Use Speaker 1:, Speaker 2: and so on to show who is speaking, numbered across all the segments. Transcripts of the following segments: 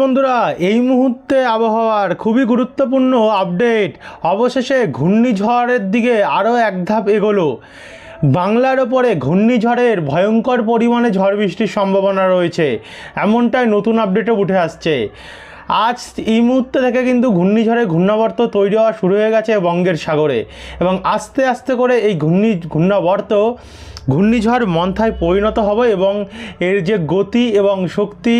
Speaker 1: বন্ধুরা, এই মুহূর্তে আবহাওয়ার খুবই গুরুত্বপূর্ণ আপডেট। অবশেষে ঘূর্ণিঝড়ের দিকে আরও এক ধাপ এগোলো। বাংলার ওপরে ঘূর্ণিঝড়ের ভয়ঙ্কর পরিমাণে ঝড় বৃষ্টির সম্ভাবনা রয়েছে। এমনটাই নতুন আপডেটে উঠে আসছে। আজ এই মুহূর্তে থেকে কিন্তু ঘূর্ণিঝড়ে ঘূর্ণাবর্ত তৈরি হওয়া শুরু হয়ে গেছে বঙ্গের সাগরে এবং আস্তে আস্তে করে এই ঘূর্ণি, ঘূর্ণাবর্ত ঘূর্ণিঝড় মন্থায় পরিণত হবে এবং এর যে গতি এবং শক্তি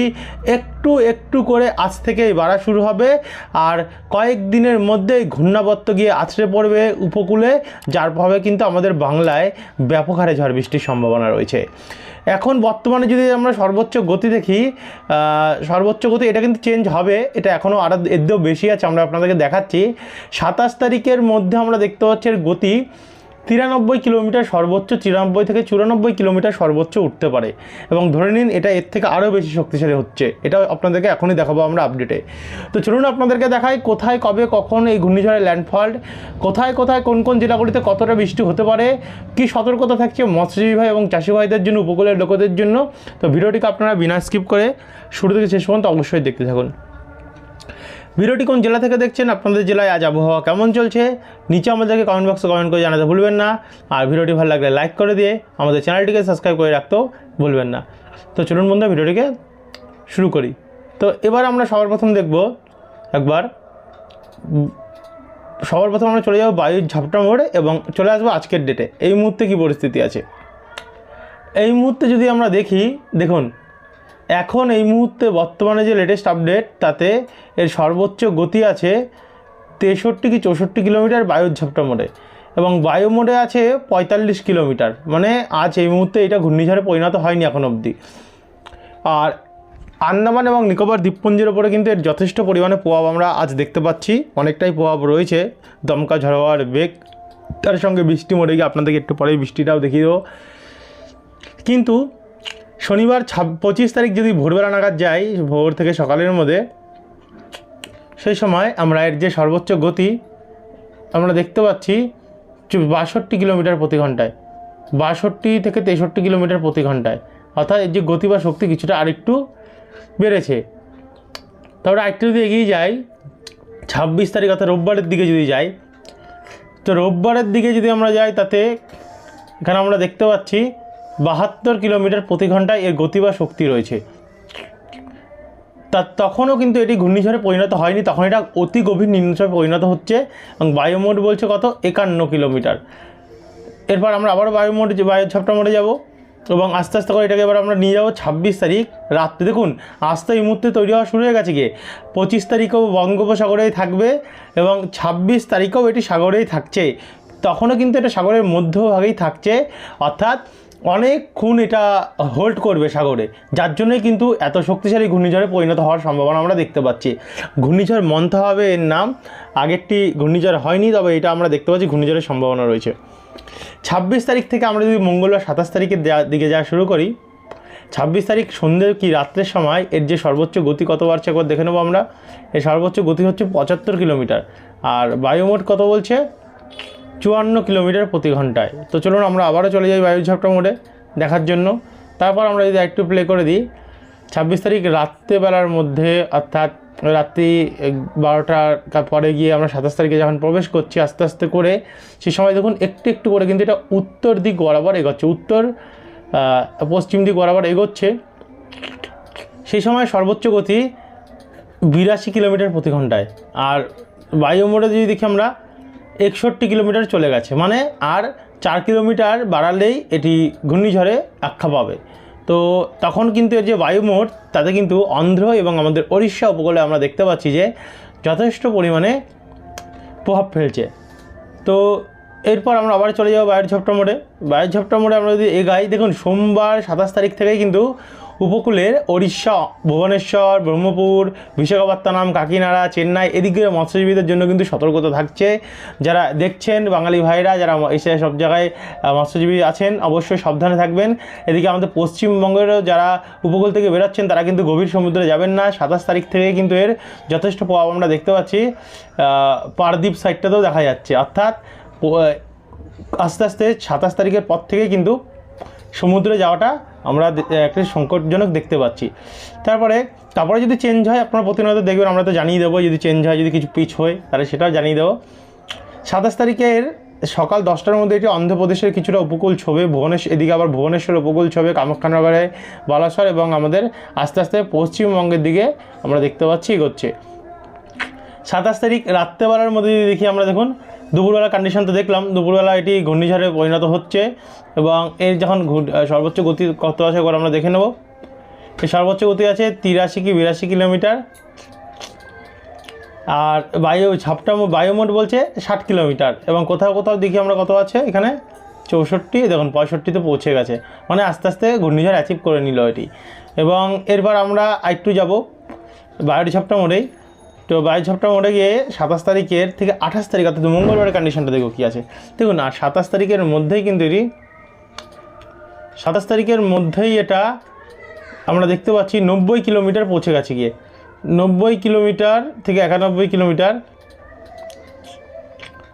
Speaker 1: একটু একটু করে আজ থেকেই বাড়া শুরু হবে। আর কয়েক দিনের মধ্যেই ঘূর্ণাবর্ত গিয়ে আছড়ে পড়বে উপকূলে, যার প্রভাবে কিন্তু আমাদের বাংলায় ব্যাপক হারে ঝড় বৃষ্টির সম্ভাবনা রয়েছে। এখন বর্তমানে যদি আমরা সর্বোচ্চ গতি দেখি সর্বোচ্চ গতি এটা কিন্তু চেঞ্জ হবে, এটা এখনও আরও এর বেশি আছে, আমরা আপনাদেরকে দেখাচ্ছি। সাতাশ তারিখের মধ্যে আমরা দেখতে পাচ্ছি এর গতি তিরানব্বই কিলোমিটার সর্বোচ্চ, তিরানব্বই থেকে চুরানব্বই কিলোমিটার সর্বোচ্চ উঠতে পারে। এবং ধরে নিন, এটা এর থেকে আরও বেশি শক্তিশালী হচ্ছে। এটা আপনাদেরকে এখনই দেখাবো আমরা আপডেটে তো চলুন আপনাদেরকে দেখাই কোথায়, কবে, কখন এই ঘূর্ণিঝড়ের ল্যান্ডফল কোথায় কোথায়, কোন কোন জেলাগুলিতে কতটা বৃষ্টি হতে পারে, কি সতর্কতা থাকছে মৎস্যজীবী ভাই এবং চাষি ভাইদের জন্য, উপকূলের লোকদের জন্য। তো ভিডিওটিকে আপনারা বিনা স্কিপ করে শুরু থেকে শেষ পর্যন্ত অবশ্যই দেখতে থাকুন। ভিডিওটি কোন জেলা থেকে দেখছেন, আপনাদের জেলায় আজ আবহাওয়া কেমন চলছে, নিচে আমাদেরকে কমেন্ট বক্সে কমেন্ট করে জানাতে ভুলবেন না। আর ভিডিওটি ভালো লাগলে লাইক করে দিয়ে আমাদের চ্যানেলটিকে সাবস্ক্রাইব করে রাখতেও ভুলবেন না। তো চলুন বন্ধুরা, ভিডিওটিকে শুরু করি। তো এবার আমরা সবার প্রথম দেখব, একবার। সবার প্রথম আমরা চলে যাব বায়ুর ঝাপটা মোড়ে এবং চলে আসব আজকের ডেটে এই মুহূর্তে কী পরিস্থিতি আছে? এই মুহূর্তে যদি আমরা দেখি, দেখুন এখন এই মুহূর্তে বর্তমানে যে লেটেস্ট আপডেট তাতে এর সর্বোচ্চ গতি আছে তেষট্টি কি চৌষট্টি কিলোমিটার বায়ুর ঝাপটা মোড়ে। এবং বায়ু মোড়ে আছে পঁয়তাল্লিশ কিলোমিটার। মানে আজ এই মুহূর্তে এটা ঘূর্ণিঝড়ে পরিণত হয়নি এখন অবধি। আর আন্দামান এবং নিকোবর দ্বীপপুঞ্জের ওপরে কিন্তু এর যথেষ্ট পরিমাণে প্রভাব আমরা আজ দেখতে পাচ্ছি। অনেকটাই প্রভাব রয়েছে দমকা ঝড় হওয়ার বেগ। তার সঙ্গে বৃষ্টি মরে গিয়ে আপনাদেরকে একটু পরেই বৃষ্টিটাও দেখিয়ে দেবো। কিন্তু শনিবার ছাব পঁচিশ তারিখ যদি ভোরবেলা নাগাদ যাই, ভোর থেকে সকালের মধ্যে, সেই সময় আমরা এর যে সর্বোচ্চ গতি, আমরা দেখতে পাচ্ছি বাষট্টি কিলোমিটার প্রতি ঘন্টায়। বাষট্টি থেকে তেষট্টি কিলোমিটার প্রতি ঘন্টায়। অর্থাৎ এর যে গতি বা শক্তি কিছুটা আরেকটু বেড়েছে। তারপরে আরেকটু যদি এগিয়ে যাই, ছাব্বিশ তারিখ অর্থাৎ রোববারের দিকে যদি যাই, তো রোববারের দিকে যদি আমরা যাই, তাতে এখানে আমরা দেখতে পাচ্ছি বাহাত্তর কিলোমিটার প্রতি ঘন্টায় এর গতি বা শক্তি রয়েছে। তা তখনও কিন্তু এটি ঘূর্ণিঝড়ে পরিণত হয়নি, তখন এটা অতি গভীর নিম্নচাপে পরিণত হচ্ছে এবং বায়ুমোড বলছে কত? একান্ন কিলোমিটার। এরপর আমরা আবারও বায়ুমোড বায়ু ঝাপটা মোড়ে যাব এবং আস্তে আস্তে করে এটাকে এবার আমরা নিয়ে যাব ছাব্বিশ তারিখ রাত্রে। দেখুন আস্তে এই মুহূর্তে তৈরি হওয়া শুরু হয়ে গেছে গিয়ে। পঁচিশ তারিখেও বঙ্গোপসাগরেই থাকবে এবং ছাব্বিশ তারিখেও এটি সাগরেই থাকছে। তখনও কিন্তু এটা সাগরের মধ্যভাগেই থাকছে। অর্থাৎ অনেকক্ষণ এটা হোল্ড করবে সাগরে, যার জন্যই কিন্তু এত শক্তিশালী ঘূর্ণিঝড়ে পরিণত হওয়ার সম্ভাবনা আমরা দেখতে পাচ্ছি। ঘূর্ণিঝড় মন্থা হবে এর নাম, আগেরটি ঘূর্ণিঝড় হয়নি, তবে এটা আমরা দেখতে পাচ্ছি ঘূর্ণিঝড়ের সম্ভাবনা রয়েছে। ছাব্বিশ তারিখ থেকে আমরা যদি মঙ্গলবার সাতাশ তারিখের দিকে যাওয়া শুরু করি, ছাব্বিশ তারিখ সন্ধ্যে কি রাত্রের সময় এর যে সর্বোচ্চ গতি কত বাড়ছে একবার দেখে নেব আমরা। এর সর্বোচ্চ গতি হচ্ছে পঁচাত্তর কিলোমিটার, আর বায়ুমোট কত বলছে? চুয়ান্ন কিলোমিটার প্রতি ঘন্টায়। তো চলুন আমরা আবারও চলে যাই বায়ু ঝাপটা মোড়ে দেখার জন্য। তারপর আমরা যদি একটু প্লে করে দিই, ছাব্বিশ তারিখ রাত্রেবেলার মধ্যে, অর্থাৎ রাত্রি বারোটার পরে গিয়ে আমরা সাতাশ তারিখে যখন প্রবেশ করছি আস্তে আস্তে করে, সে সময় দেখুন একটু একটু করে কিন্তু এটা উত্তর দিক বরাবর এগোচ্ছে। উত্তর পশ্চিম দিক বরাবর এগোচ্ছে। সেই সময় সর্বোচ্চ গতি বিরাশি কিলোমিটার প্রতি ঘন্টায়। আর বায়ু মোড়ে যদি দেখি আমরা একষট্টি কিলোমিটার চলে গেছে। মানে আর চার কিলোমিটার বাড়ালেই এটি ঘূর্ণিঝড়ে আখ্যা পাবে। তো তখন কিন্তু এর যে বায়ুমোট তাতে কিন্তু অন্ধ্র এবং আমাদের ওড়িশা উপকূলে আমরা দেখতে পাচ্ছি যে যথেষ্ট পরিমাণে প্রভাব ফেলছে। তো এরপর আমরা আবার চলে যাব বায়ুর ঝপটা মোড়ে। বায়ুর ঝপটা মোড়ে আমরা যদি এগাই, দেখুন সোমবার সাতাশ তারিখ থেকেই কিন্তু উপকূলের ওড়িশা, ভুবনেশ্বর, ব্রহ্মপুর, বিশাখাপত্তনম, কাকিনাড়া, চেন্নাই এদিকে মৎস্যজীবীদের জন্য কিন্তু সতর্কতা থাকছে। যারা দেখছেন বাঙালি ভাইরা, যারা এসে সব জায়গায় মৎস্যজীবী আছেন, অবশ্যই সাবধানে থাকবেন। এদিকে আমাদের পশ্চিমবঙ্গেরও যারা উপকূল থেকে বেরোচ্ছেন, তারা কিন্তু গভীর সমুদ্রে যাবেন না। সাতাশ তারিখ থেকে কিন্তু এর যথেষ্ট প্রভাব আমরা দেখতে পাচ্ছি। পারদ্বীপ সাইডটাতেও দেখা যাচ্ছে। অর্থাৎ আস্তে আস্তে সাতাশ তারিখের পর থেকে কিন্তু সমুদ্রে যাওয়াটা আমরা একটি সংকটজনক দেখতে পাচ্ছি। তারপরে তারপরে যদি চেঞ্জ হয়, আপনারা প্রতিনিয়ত দেখবেন, আমরা তো জানিয়ে দেবো, যদি চেঞ্জ হয়, যদি কিছু পিচ হয়, তাহলে সেটাও জানিয়ে দেবো। সাতাশ তারিখের সকাল দশটার মধ্যে এটি অন্ধ্রপ্রদেশের কিছুটা উপকূল ছবে ভুবনেশ্বর এদিকে আবার ভুবনেশ্বর উপকূল ছবে, কামাখ্যানগরে বালাসর এবং আমাদের আস্তে আস্তে পশ্চিমবঙ্গের দিকে আমরা দেখতে পাচ্ছি এগোচ্ছে। সাতাশ তারিখ রাত্রেবেলার মধ্যে যদি দেখি আমরা, দেখুন দুপুরবেলা কন্ডিশন তো দেখলাম, দুপুরবেলা এটি ঘূর্ণিঝড়ে পরিণত হচ্ছে এবং এর যখন সর্বোচ্চ গতি কত আছে একবার আমরা দেখে নেব। এর সর্বোচ্চ গতি আছে তিরাশি কি বিরাশি কিলোমিটার। আর বায়ু ঝাপটা বায়ুমোট বলছে ষাট কিলোমিটার এবং কোথাও কোথাও দেখি আমরা কত আছে এখানে? চৌষট্টি, দেখুন পঁয়ষট্টিতে পৌঁছে গেছে। মানে আস্তে আস্তে ঘূর্ণিঝড় অ্যাচিভ করে নিল এটি। এবং এরপর আমরা আরেকটু যাব। বায়ুর ঝাপটা মোড়েই তো বাইশ ঝপটা মোটে গিয়ে সাতাশ তারিখের থেকে আঠাশ তারিখ, অর্থাৎ মঙ্গলবারের কন্ডিশনটা দেখো কী আছে। দেখুন, আর সাতাশ তারিখের মধ্যেই কিন্তু এটি, সাতাশ তারিখের মধ্যেই এটা আমরা দেখতে পাচ্ছি নব্বই কিলোমিটার পৌঁছে গেছে গিয়ে। নব্বই কিলোমিটার থেকে একানব্বই কিলোমিটার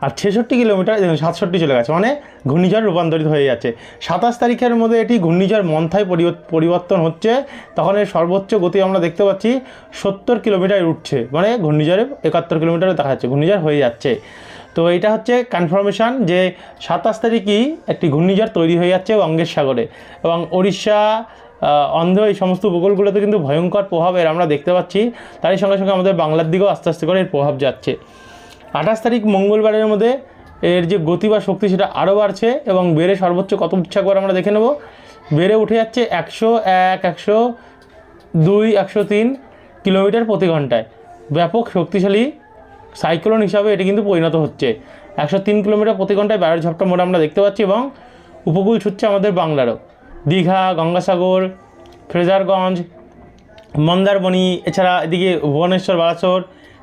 Speaker 1: আর ছেষট্টি কিলোমিটার সাতষট্টি চলে গেছে মানে ঘূর্ণিঝড় রূপান্তরিত হয়ে যাচ্ছে। সাতাশ তারিখের মধ্যে এটি ঘূর্ণিঝড় মন্থায় পরিবর্ত- পরিবর্তন হচ্ছে, তখন এর সর্বোচ্চ গতি আমরা দেখতে পাচ্ছি, সত্তর কিলোমিটার উঠছে মানে ঘূর্ণিঝড়ে একাত্তর কিলোমিটারে দেখা যাচ্ছে, ঘূর্ণিঝড় হয়ে যাচ্ছে। তো এটা হচ্ছে কনফার্মেশন যে সাতাশ তারিখই একটি ঘূর্ণিঝড় তৈরি হয়ে যাচ্ছে বঙ্গের সাগরে এবং ওড়িশা অন্ধ্র, এই সমস্ত উপকূলগুলোতে কিন্তু ভয়ঙ্কর প্রভাব এর আমরা দেখতে পাচ্ছি, তারই সঙ্গে সঙ্গে আমাদের বাংলার দিকেও আস্তে আস্তে করে এর প্রভাব যাচ্ছে। আঠাশ তারিখ মঙ্গলবারের মধ্যে এর যে গতি বা শক্তি সেটা আরও বাড়ছে এবং বেড়ে সর্বোচ্চ কত উঠছে একবার আমরা দেখে নেব। বেড়ে উঠে যাচ্ছে একশো এক, একশো দুই, একশো তিন কিলোমিটার প্রতি ঘন্টায়। ব্যাপক শক্তিশালী সাইক্লোন হিসাবে এটি কিন্তু পরিণত হচ্ছে। একশো তিন কিলোমিটার প্রতি ঘন্টায় বায়ুর ঝাপটা মোড় আমরা দেখতে পাচ্ছি এবং উপকূল ছুটছে আমাদের বাংলারও। দীঘা, গঙ্গাসাগর, ফ্রেজারগঞ্জ, মন্দারমণি, এছাড়া এদিকে ভুবনেশ্বর, বালাসোর,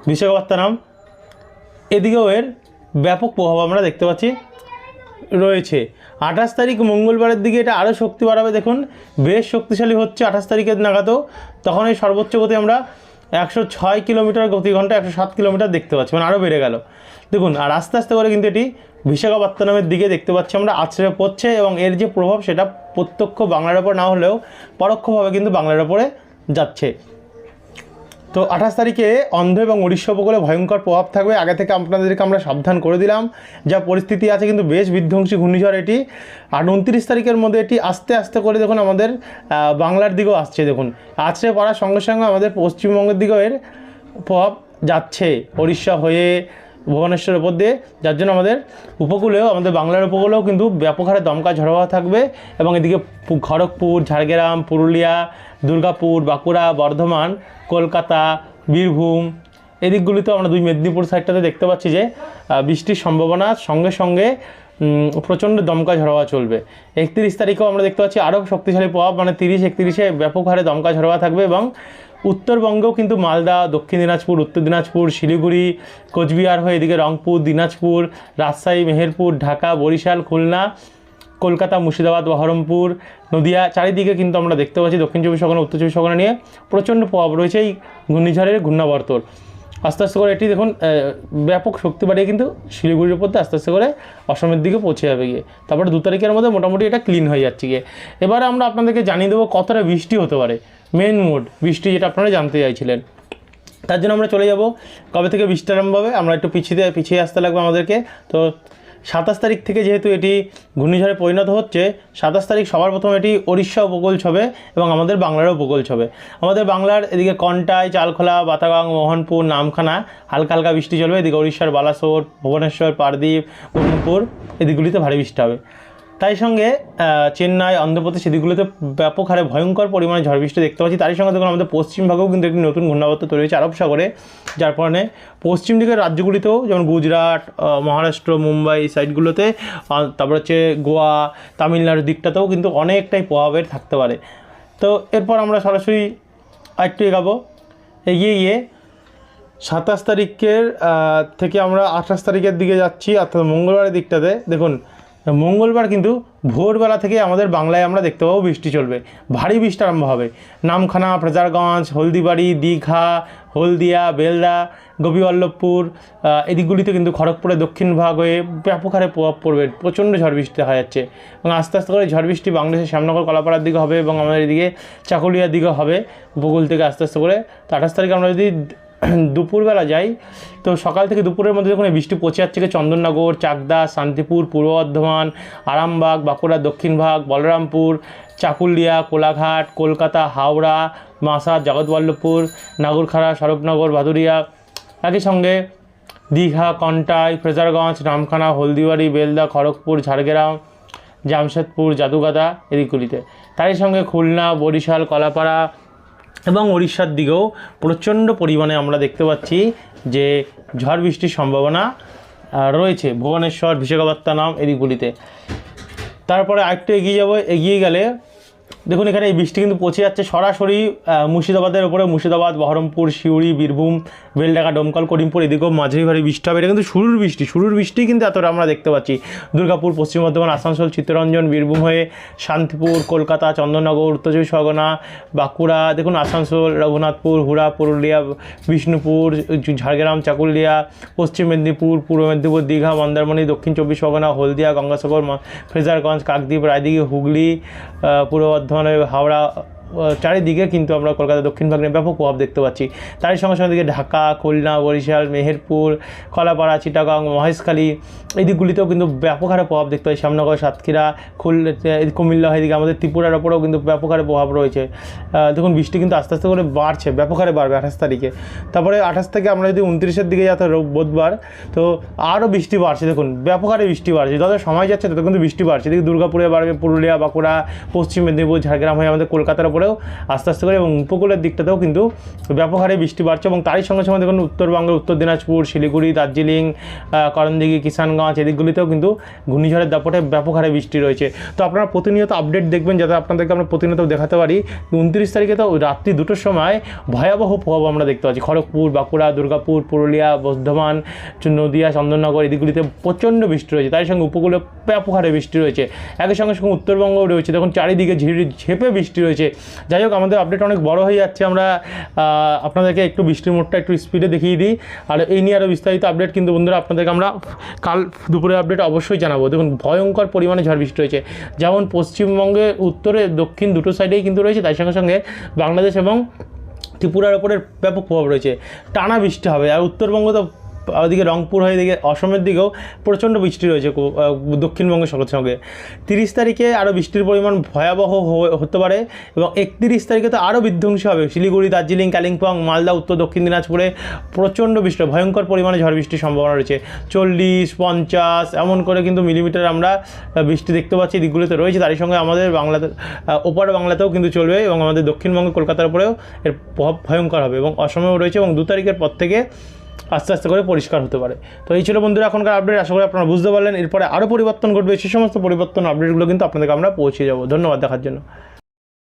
Speaker 1: বিশাখাপত্তনম এদিকেও এর ব্যাপক প্রভাব আমরা দেখতে পাচ্ছি, রয়েছে। আঠাশ তারিখ মঙ্গলবারের দিকে এটা আরও শক্তি বাড়াবে, দেখুন, বেশ শক্তিশালী হচ্ছে আঠাশ তারিখের নাগাদও। তখন এই সর্বোচ্চ গতি আমরা একশো ছয় কিলোমিটার গতি ঘণ্টা, একশো সাত কিলোমিটার দেখতে পাচ্ছি মানে আরও বেড়ে গেল। দেখুন, আর আস্তে আস্তে করে কিন্তু এটি বিশাখাপত্তনমের দিকে দেখতে পাচ্ছি আমরা, আছড়ে পড়ছে এবং এর যে প্রভাব সেটা প্রত্যক্ষ বাংলার ওপর না হলেও পরোক্ষভাবে কিন্তু বাংলার ওপরে যাচ্ছে। তো আঠাশ তারিখে অন্ধ এবং উড়িষ্যা উপকূলে ভয়ঙ্কর প্রভাব থাকবে। আগে থেকে আপনাদেরকে আমরা সাবধান করে দিলাম। যা পরিস্থিতি আছে কিন্তু বেশ বিধ্বংসী ঘূর্ণিঝড় এটি। আর উনত্রিশ তারিখের মধ্যে এটি আস্তে আস্তে করে দেখুন আমাদের বাংলার দিকেও আসছে দেখুন। আছড়ে পড়ার সঙ্গে সঙ্গে আমাদের পশ্চিমবঙ্গের দিকেও এর প্রভাব যাচ্ছে। উড়িষ্যা হয়ে ভুবনেশ্বরের উপর দিয়ে, যার জন্য আমাদের উপকূলেও, আমাদের বাংলার উপকূলেও কিন্তু ব্যাপক হারে দমকা ঝড় থাকবে এবং এদিকে খড়গপুর, ঝাড়গ্রাম, পুরুলিয়া, দুর্গাপুর, বাঁকুড়া, বর্ধমান, কলকাতা, বীরভূম এদিকগুলিতেও আমরা দুই মেদিনীপুর সাইডটাতে দেখতে পাচ্ছি যে বৃষ্টির সম্ভাবনা, সঙ্গে সঙ্গে প্রচণ্ড দমকা ঝড় চলবে। একত্রিশ তারিখেও আমরা দেখতে পাচ্ছি আরও শক্তিশালী প্রভাব মানে তিরিশ, একত্রিশে ব্যাপক হারে দমকা ঝড় থাকবে এবং উত্তরবঙ্গেও কিন্তু মালদা, দক্ষিণ দিনাজপুর, উত্তর দিনাজপুর, শিলিগুড়ি, কোচবিহার হয়ে এদিকে রংপুর, দিনাজপুর, রাজশাহী, মেহেরপুর, ঢাকা, বরিশাল, খুলনা, কলকাতা, মুর্শিদাবাদ, বহরমপুর, নদিয়া চারিদিকে কিন্তু আমরা দেখতে পাচ্ছি দক্ষিণ চব্বিশ পরগনা, উত্তর চব্বিশ পরগনা নিয়ে প্রচণ্ড প্রভাব রয়েছে এই ঘূর্ণিঝড়ের ঘূর্ণাবর্তর। আস্তে আস্তে করে এটি দেখুন ব্যাপক শক্তি বাড়িয়ে কিন্তু শিলিগুড়ির উপর দিয়ে আস্তে আস্তে করে অসমের দিকে পৌঁছে যাবে গিয়ে। তারপরে দু তারিখের মধ্যে মোটামুটি এটা ক্লিন হয়ে যাচ্ছে গিয়ে। এবারে আমরা আপনাদেরকে জানিয়ে দেবো কতটা বৃষ্টি হতে পারে। মেন মোড বৃষ্টি যেটা আপনারা জানতে চাইছিলেন। তার জন্য আমরা চলে যাব। কবে থেকে বৃষ্টি আরম্ভ হবে? আমরা একটু পিছিয়ে পিছিয়ে আসতে লাগবে আমাদেরকে। তো সাতাশ তারিখ থেকে যেহেতু এটি ঘূর্ণিঝড়ে পরিণত হচ্ছে, সাতাশ তারিখ সবার প্রথম এটি ওড়িশা উপকূল ছবে এবং আমাদের বাংলারও উপকূল ছবে। আমাদের বাংলার এদিকে কন্টাই, চালখোলা, বাতাগাং, মোহনপুর, নামখানা, হালকা হালকা বৃষ্টি চলবে। এদিকে উড়িষ্যার বালাসোর, ভুবনেশ্বর পারদ্বীপ ব্রহ্মপুর এদিকগুলিতে ভারী বৃষ্টি হবে। তাই সঙ্গে চেন্নাই, অন্ধ্রপ্রদেশ এদিকগুলোতে ব্যাপক হারে ভয়ঙ্কর পরিমাণে ঝড় বৃষ্টি দেখতে পাচ্ছি। তারই সঙ্গে দেখুন আমাদের পশ্চিমবঙ্গেও কিন্তু একটি নতুন ঘূর্ণাবর্ত তৈরি হয়েছে আরব সাগরে, যার কারণে পশ্চিম দিকের রাজ্যগুলিতেও, যেমন গুজরাট মহারাষ্ট্র, মুম্বাই এই সাইডগুলোতে তারপর হচ্ছে গোয়া তামিলনাড়ুর দিকটাতেও কিন্তু অনেকটাই প্রভাবের থাকতে পারে। তো এরপর আমরা সরাসরি আরেকটু এগাবো। এগিয়ে গিয়ে সাতাশ তারিখের থেকে আমরা আঠাশ তারিখের দিকে যাচ্ছি, অর্থাৎ মঙ্গলবারের দিকটাতে। দেখুন মঙ্গলবার কিন্তু ভোরবেলা থেকে আমাদের বাংলায় আমরা দেখতে পাবো বৃষ্টি চলবে। ভারী বৃষ্টি আরম্ভ হবে। নামখানা ফ্রেজারগঞ্জ হলদিবাড়ি, দীঘা, হলদিয়া, বেলদা, গোপীবল্লভপুর এদিকগুলিতে কিন্তু খড়গপুরের দক্ষিণ ভাগ হয়ে ব্যাপক হারে প্রভাব পড়বে। প্রচণ্ড ঝড় বৃষ্টি দেখা যাচ্ছে এবং আস্তে আস্তে করে ঝড় বৃষ্টি বাংলাদেশের শ্যামনগর, কলাপাড়ার দিকে হবে এবং আমাদের এদিকে চাকুলিয়ার দিকে হবে। উপকূল থেকে আস্তে আস্তে করে তো আঠাশ তারিখে আমরা যদি দুপুরবেলা যাই, তো সকাল থেকে দুপুরের মধ্যে যখন বৃষ্টি পচে যাচ্ছে চন্দননগর, চাকদা, শান্তিপুর, পূর্ব বর্ধমান, আরামবাগ, বাঁকুড়া, দক্ষিণ ভাগ, বলরামপুর, চাকুলিয়া, কোলাঘাট, কলকাতা, হাওড়া, মাসা, জগৎবল্লভপুর, নাগরখাড়া, স্বরূপনগর, ভাদুরিয়া, একই সঙ্গে দীঘা, কন্টাই, ফ্রেজারগঞ্জ, রামখানা, হলদিবাড়ি, বেলদা, খড়গপুর, ঝাড়গ্রাম, জামশেদপুর, জাদুগাদা এদিকগুলিতে তারই সঙ্গে খুলনা, বরিশাল, কলাপাড়া এবং উড়িষ্যার দিকেও প্রচণ্ড পরিমাণে আমরা দেখতে পাচ্ছি যে ঝড় বৃষ্টির সম্ভাবনা রয়েছে। ভুবনেশ্বর, বিশাখাপত্তনম এদিকগুলিতে। তারপরে আরেকটু এগিয়ে যাব, এগিয়ে গেলে দেখুন, এখানে এই বৃষ্টি কিন্তু পচে যাচ্ছে সরাসরি মুর্শিদাবাদের ওপরে মুর্শিদাবাদ, বহরমপুর, সিউড়ি, বীরভূম বেলডাকা ডোমকল, করিমপুর, এদিকেও মাঝারি ভারী বৃষ্টি হবে। এটা কিন্তু শুরুর বৃষ্টি। শুরুর বৃষ্টি কিন্তু এতটা আমরা দেখতে পাচ্ছি। দুর্গাপুর, পশ্চিম বর্ধমান, আসানসোল, চিত্তরঞ্জন, বীরভূম হয়ে শান্তিপুর, কলকাতা, চন্দননগর, উত্তর চব্বিশ পরগনা, বাঁকুড়া, দেখুন, আসানসোল, রঘুনাথপুর, হুড়া, পুরুলিয়া, বিষ্ণুপুর ঝাড়গ্রাম, চাকুলিয়া, পশ্চিম মেদিনীপুর, পূর্ব মেদিনীপুর, দীঘা, মন্দারমণি, দক্ষিণ চব্বিশ পরগনা, হলদিয়া, গঙ্গাসাগর ফ্রেজারগঞ্জ, কাকদ্বীপ, রায়দিঘি, হুগলি পূর্ব বর্ধমানে হাওড়া আহ, চারিদিকে কিন্তু আমরা কলকাতা, দক্ষিণ ভাগে ব্যাপক প্রভাব দেখতে পাচ্ছি। তারই সঙ্গে সঙ্গে দিকে ঢাকা, খুলনা, বরিশাল, মেহেরপুর কলাপাড়া চিটাগাং, মহেশখালী, এই দিকগুলিতেও কিন্তু ব্যাপক হারে প্রভাব দেখতে পাই শ্যামনগর সাতক্ষীরা, খুল কুমিল্লা, এদিকে আমাদের ত্রিপুরার ওপরেও কিন্তু ব্যাপক হারে প্রভাব রয়েছে। দেখুন, বৃষ্টি কিন্তু আস্তে আস্তে করে বাড়ছে, ব্যাপক হারে বাড়বে আঠাশ তারিখে। তারপরে আঠাশ থেকে আমরা যদি উনত্রিশের দিকে যেতে বুধবার, তো আরও বৃষ্টি বাড়ছে। দেখুন, ব্যাপক হারে বৃষ্টি বাড়ছে। যত সময় যাচ্ছে, তত কিন্তু বৃষ্টি বাড়ছে। এদিকে দুর্গাপুরে বাড়বে পুরুলিয়া, বাঁকুড়া, পশ্চিম মেদিনীপুর, ঝাড়গ্রাম হয়ে আমাদের কলকাতার উপরেও আস্তে আস্তে করে এবং উপকূলের দিকটাতেও কিন্তু ব্যাপক হারে বৃষ্টি বাড়ছে এবং তারই সঙ্গে সঙ্গে দেখুন উত্তরবঙ্গের উত্তর দিনাজপুর, শিলিগুড়ি, দার্জিলিং করণদিঘি, কিষানগঞ্জ এদিকগুলিতেও কিন্তু ঘূর্ণিঝড়ের দাপটে ব্যাপক হারে বৃষ্টি রয়েছে। তো আপনারা প্রতিনিয়ত আপডেট দেখবেন যাতে আপনাদেরকে আমরা প্রতিনিয়ত দেখাতে পারি। উনত্রিশ তারিখে তো রাত্রি দুটোর সময় ভয়াবহ প্রভাব আমরা দেখতে পাচ্ছি। খড়গপুর, বাঁকুড়া, দুর্গাপুর, পুরুলিয়া, বর্ধমান, নদিয়া, চন্দননগর এদিকগুলিতে প্রচণ্ড বৃষ্টি রয়েছে। তার সঙ্গে উপকূলে ব্যাপক হারে বৃষ্টি রয়েছে। একই সঙ্গে সঙ্গে উত্তরবঙ্গও রয়েছে। দেখুন চারিদিকে ঝিরি ঝেপে বৃষ্টি রয়েছে। যাই হোক, আমাদের আপডেট অনেক বড় হয়ে যাচ্ছে। আমরা আপনাদেরকে একটু বৃষ্টির মোডটা একটু স্পিডে দেখিয়ে দিই। আর এই নিয়ে আরও বিস্তারিত আপডেট কিন্তু বন্ধুরা আপনাদেরকে আমরা কাল দুপুরে আপডেট অবশ্যই জানাব। দেখুন, ভয়ঙ্কর পরিমাণে ঝড় বৃষ্টি রয়েছে যেমন পশ্চিমবঙ্গে উত্তরে, দক্ষিণ দুটো সাইডেই কিন্তু রয়েছে। তার সঙ্গে সঙ্গে বাংলাদেশ এবং ত্রিপুরার ওপরে ব্যাপক প্রভাব রয়েছে। টানা বৃষ্টি হবে। আর উত্তরবঙ্গ তো ওদিকে রংপুর হয়ে দিকে অসমের দিকেও প্রচণ্ড বৃষ্টি রয়েছে দক্ষিণবঙ্গের সঙ্গে সঙ্গে। তিরিশ তারিখে আরও বৃষ্টির পরিমাণ ভয়াবহ হতে পারে এবং একত্রিশ তারিখে তো আরও বিধ্বংসী হবে। শিলিগুড়ি, দার্জিলিং, কালিম্পং, মালদা, উত্তর দক্ষিণ দিনাজপুরে প্রচণ্ড বৃষ্টি, ভয়ঙ্কর পরিমাণে ঝড় বৃষ্টির সম্ভাবনা রয়েছে। চল্লিশ, পঞ্চাশ, এমন করে কিন্তু মিলিমিটার আমরা বৃষ্টি দেখতে পাচ্ছি। দিকগুলোতে রয়েছে, তারই সঙ্গে আমাদের বাংলাতে ওপার বাংলাতেও কিন্তু চলবে এবং আমাদের দক্ষিণবঙ্গে, কলকাতার উপরেও এর প্রভাব ভয়ঙ্কর হবে এবং অসমেও রয়েছে এবং দু তারিখের পর থেকে আস্তে আস্তে করে পরিষ্কার হতে পারে। তো এই ছিল বন্ধুরা এখনকার আপডেট আশা করি আপনারা বুঝতে পারলেন। এরপরে আরও পরিবর্তন ঘটবে সেই সমস্ত পরিবর্তন আপডেটগুলো কিন্তু আপনাদেরকে আমরা পৌঁছে যাব। ধন্যবাদ দেখার জন্য।